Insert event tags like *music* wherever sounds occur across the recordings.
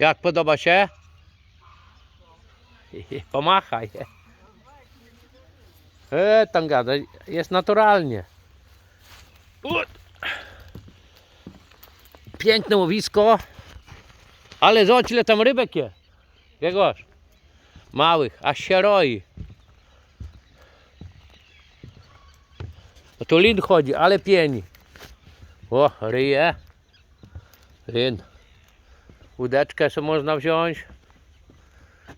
Jak podoba się? *laughs* Pomachaj. E, tam gada, jest naturalnie. Piękne łowisko. Ale zobacz ile tam rybek jest. Grzegorz. Małych, aż się roi. No tu lin chodzi, ale pieni. O, ryje. Lin. Łódeczkę sobie można wziąć.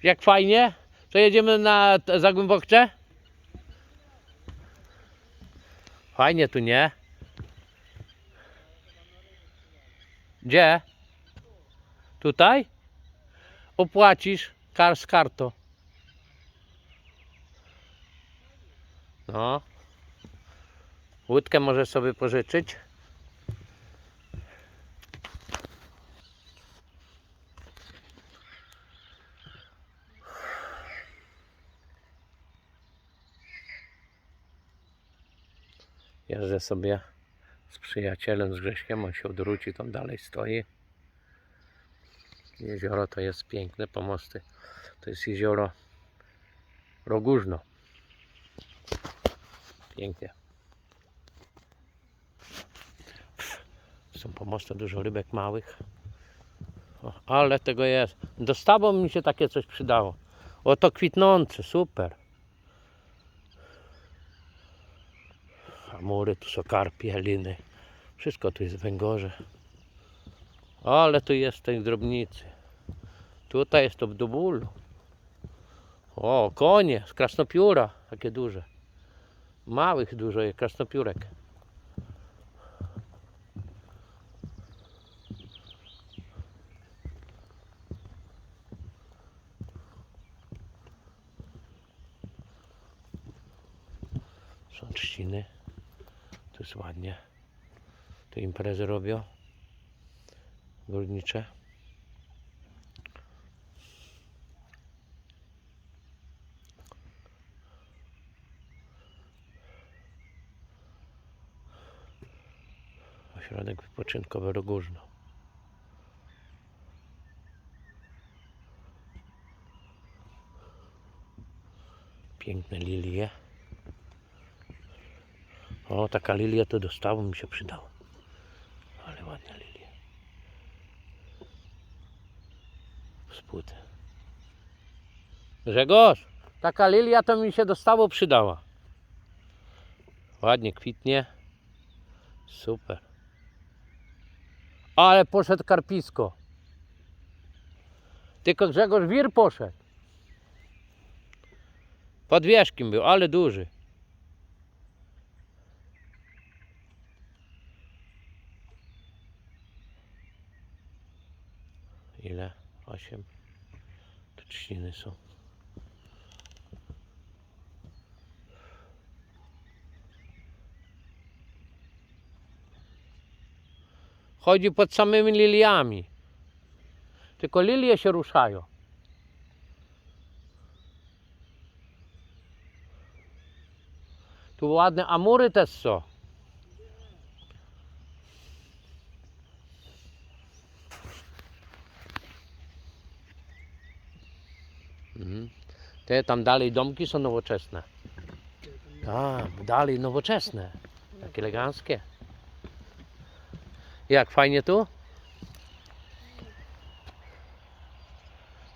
Jak fajnie. To jedziemy na Zagłębokcze? Fajnie tu, nie? Gdzie? Tutaj? Opłacisz kar z kartą. No. Łódkę możesz sobie pożyczyć. Jeżdżę sobie z przyjacielem, z Grześkiem, on się odwróci, tam dalej stoi. Jezioro to jest piękne, pomosty. To jest jezioro Rogóżno. Pięknie. Są pomosty, dużo rybek małych. O, ale tego jest. Dostawą mi się takie coś przydało. Oto kwitnące, super. Amury, tu są karpie, liny. Wszystko tu jest węgorze. Ale tu jest tej drobnicy. Tutaj jest to w dubulu. O, konie z krasnopióra. Takie duże. Małych dużo jest krasnopiórek. Są trzciny. Tu jest ładnie. Tu imprezy robią. Górnicze. Ośrodek wypoczynkowy Rogóżno. Piękne lilie. O, taka lilia to dostała mi się przydała. Ale ładne lilie. Spłyty. Grzegorz, taka lilia to mi się dostało przydała. Ładnie kwitnie. Super. Ale poszedł karpisko. Tylko Grzegorz wir poszedł. Pod wierzchiem był, ale duży. Ile? Osiem. Tu trzciny są. Chodzi pod samymi liliami. Tylko lilie się ruszają. Tu ładne amury też są. Mhm. Te tam dalej domki są nowoczesne. Tam, dalej nowoczesne. Takie eleganckie. Jak fajnie tu?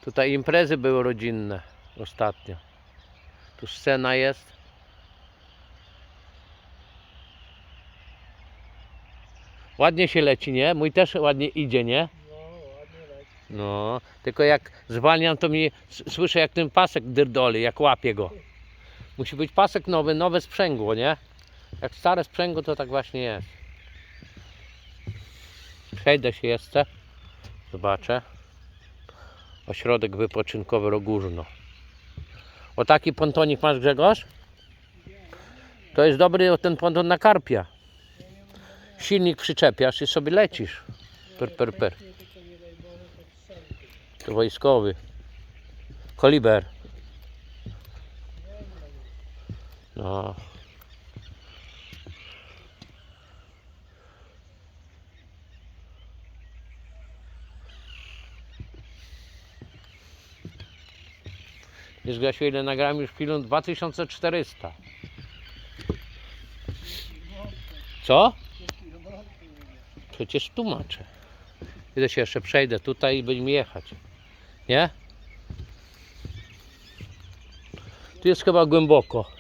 Tutaj imprezy były rodzinne ostatnio. Tu scena jest. Ładnie się leci, nie? Mój też ładnie idzie, nie? No, tylko jak zwalniam, to mi słyszę jak ten pasek dyrdoli, jak łapie go. Musi być pasek nowy, nowe sprzęgło, nie? Jak stare sprzęgło, to tak właśnie jest. Przejdę się jeszcze. Zobaczę. Ośrodek wypoczynkowy Rogóżno. O taki pontonik masz Grzegorz? To jest dobry ten ponton na karpia. Silnik przyczepiasz i sobie lecisz. Per, per, per wojskowy. Koliber. No. Wiesz Gasiu, ile nagrałem już pilon? 2400. Co? Przecież tłumaczę. Ile się jeszcze przejdę tutaj i będziemy jechać. Nie? Tu jest chyba głęboko.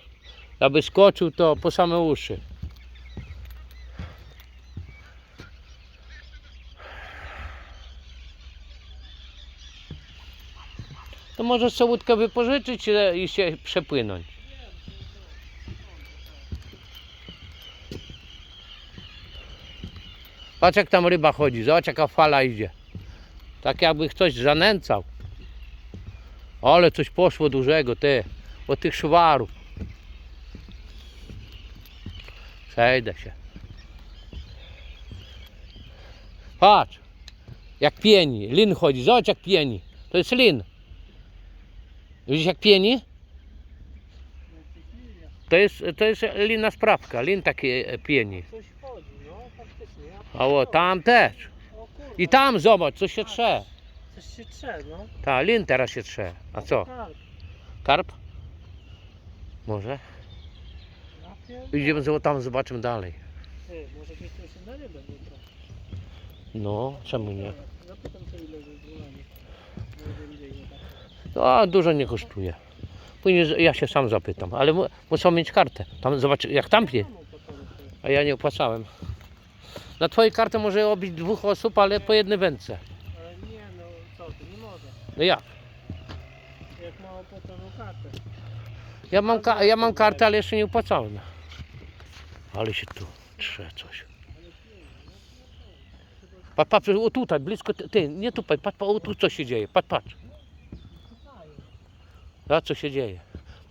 Aby skoczył to po same uszy. To możesz sobie łódkę wypożyczyć i się przepłynąć. Patrz jak tam ryba chodzi, zobacz jaka fala idzie. Tak jakby ktoś zanęcał. Ale coś poszło dużego, ty. Od tych szwarów. Przejdę się. Patrz. Jak pieni. Lin chodzi. Zobacz jak pieni. To jest lin. Widzisz jak pieni? To jest, to jest lina sprawka. Lin taki e, pieni. No. A o, tam też. I tam zobacz, coś się trze. Coś się trze, no. Ta, lin teraz się trze. A co? Tak, Karp? Może? Idziemy zo- tam, zobaczymy dalej. Ty, może gdzieś tu się na rybę jutro. No, czemu nie? Zapytam co ile. Może tak. No, dużo nie kosztuje. Później z- ja się sam zapytam, ale mu, muszą mieć kartę. Tam zobacz, jak tam po to robię? A ja nie opłacałem. Na twojej kartę może obić dwóch osób, ale po jednej wędce. Ale nie no, co ty, nie może. No jak? Jak ma opłaconą kartę. Ja mam, ka- ja mam kartę, ale jeszcze nie opłacałem. Ale się tu trze coś. Patrz, patrz, o tutaj, blisko, ty, ty nie tutaj, patrz, patrz, o tu co się dzieje, patrz, patrz. A co się dzieje?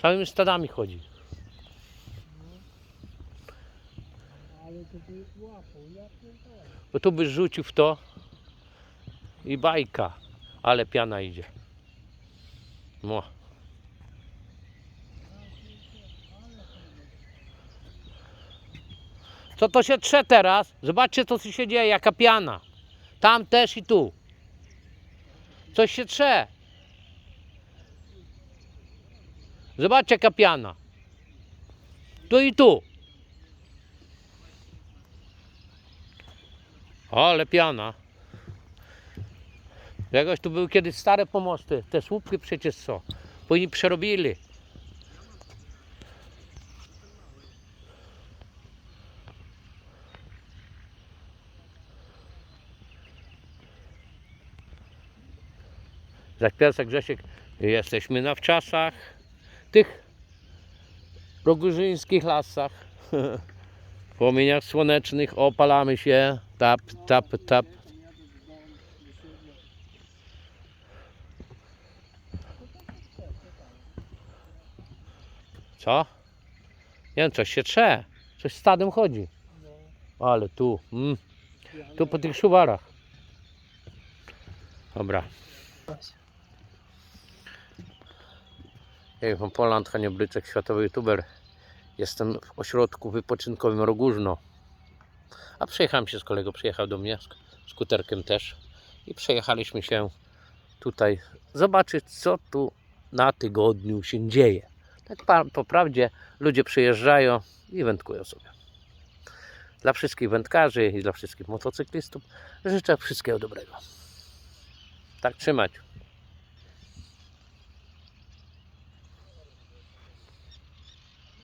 Całymi stadami chodzi. Ale to by łapą, ja pierdolę. Bo tu byś rzucił w to i bajka, ale piana idzie. No. Co to się trze teraz? Zobaczcie co się dzieje, jaka piana. Tam też i tu. Coś się trze. Zobaczcie jaka piana. Tu i tu. Ale piana. Jakoś tu były kiedyś stare pomosty. Te słupki przecież. Bo oni przerobili. Za piasek Grzesiek jesteśmy na wczasach tych rogurzyńskich lasach. *laughs* W płomieniach słonecznych opalamy się. Tap, tap, tap. Co? Nie wiem, coś się trze. Coś stadem chodzi. Ale tu, mm, tu po tych szuwarach. Dobra. Ja jestem Poland Haniobryczek, światowy youtuber. Jestem w ośrodku wypoczynkowym Rogóżno. A przejechałem się z kolegą, przyjechał do mnie, sk- skuterkiem też. I przejechaliśmy się tutaj zobaczyć, co tu na tygodniu się dzieje. Tak po prawdzie ludzie przyjeżdżają i wędkują sobie. Dla wszystkich wędkarzy i dla wszystkich motocyklistów życzę wszystkiego dobrego. Tak trzymać.